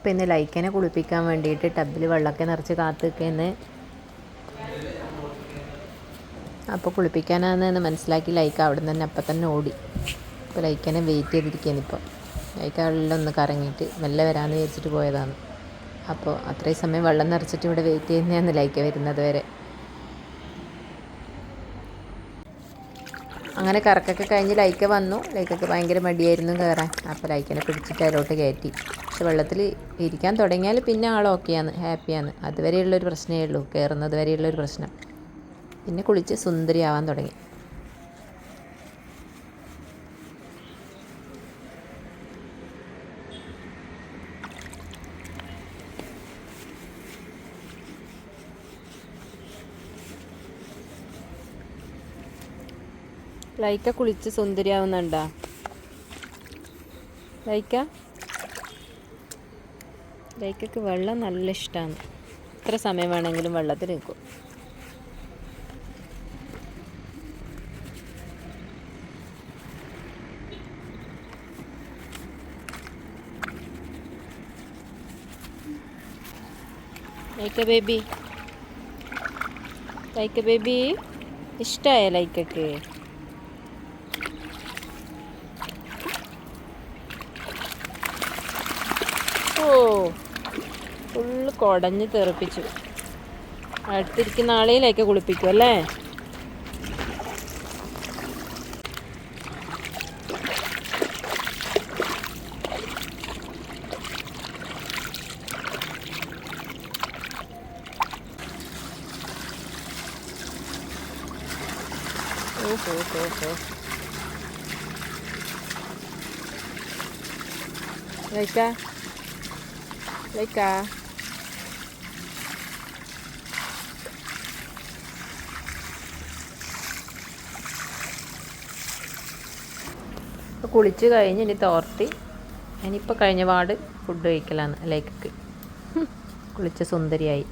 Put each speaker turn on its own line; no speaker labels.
ഇപ്പം ലൈക്കിനെ കുളിപ്പിക്കാൻ വേണ്ടിയിട്ട് ടബിൽ വെള്ളമൊക്കെ നിറച്ച് കാത്തു നിൽക്കുന്നത് അപ്പോൾ കുളിപ്പിക്കാനാണെന്ന് മനസ്സിലാക്കി ലൈക്ക് അവിടെ നിന്ന് തന്നെ അപ്പം തന്നെ ഓടി. അപ്പോൾ ലൈക്കനെ വെയിറ്റ് ചെയ്തിരിക്കുകയാണ് ഇപ്പോൾ ലൈക്ക ഒന്ന് കറങ്ങിയിട്ട് മെല്ലെ വരാമെന്ന് വിചാരിച്ചിട്ട് പോയതാണ്. അപ്പോൾ അത്രയും സമയം വെള്ളം നിറച്ചിട്ട് ഇവിടെ വെയിറ്റ് ചെയ്യുന്നതാണ് ലൈക്ക വരുന്നത് വരെ. അങ്ങനെ കറക്കൊക്കെ കഴിഞ്ഞ് ലൈക്ക വന്നു. ലൈക്കൊക്കെ ഭയങ്കര മടിയായിരുന്നു കയറാൻ അപ്പോൾ ലൈക്കനെ പിടിച്ചിട്ട് അതിലോട്ട് കയറ്റി. പക്ഷെ വെള്ളത്തിൽ ഇരിക്കാൻ തുടങ്ങിയാൽ പിന്നെ ആൾ ഓക്കെയാണ് ഹാപ്പിയാണ് അതുവരെയുള്ളൊരു പ്രശ്നമേ ഉള്ളൂ. കയറുന്നത് വരെയുള്ളൊരു പ്രശ്നം. പിന്നെ കുളിച്ച് സുന്ദരിയാവാൻ തുടങ്ങി. ലൈക്ക കുളിച്ച് സുന്ദരിയാവുന്നുണ്ടാ? ലൈക്ക? ലൈക്കക്ക് വെള്ളം നല്ല ഇഷ്ടമാണ് എത്ര സമയം വേണമെങ്കിലും വെള്ളത്തിൽ നിൽക്കും. ലൈക്ക ബേബി. ലൈക്ക ബേബി ഇഷ്ടമായ ലൈക്കക്ക്? ഫുള്ള് കുടഞ്ഞ് തെറിപ്പിച്ചു. അടുത്തിരിക്കുന്ന ആളെയിലേക്ക് കുളിപ്പിക്കും അല്ലേ? ഓഹോ ഓഹോ. ലൈക്ക ലൈക്ക. ഇപ്പോൾ കുളിച്ച് കഴിഞ്ഞ് ഇനി തോർത്തി. ഇനിയിപ്പോൾ കഴിഞ്ഞ പാട് ഫുഡ് കഴിക്കലാണ്. ലൈക്ക് കുളിച്ച് സുന്ദരിയായി.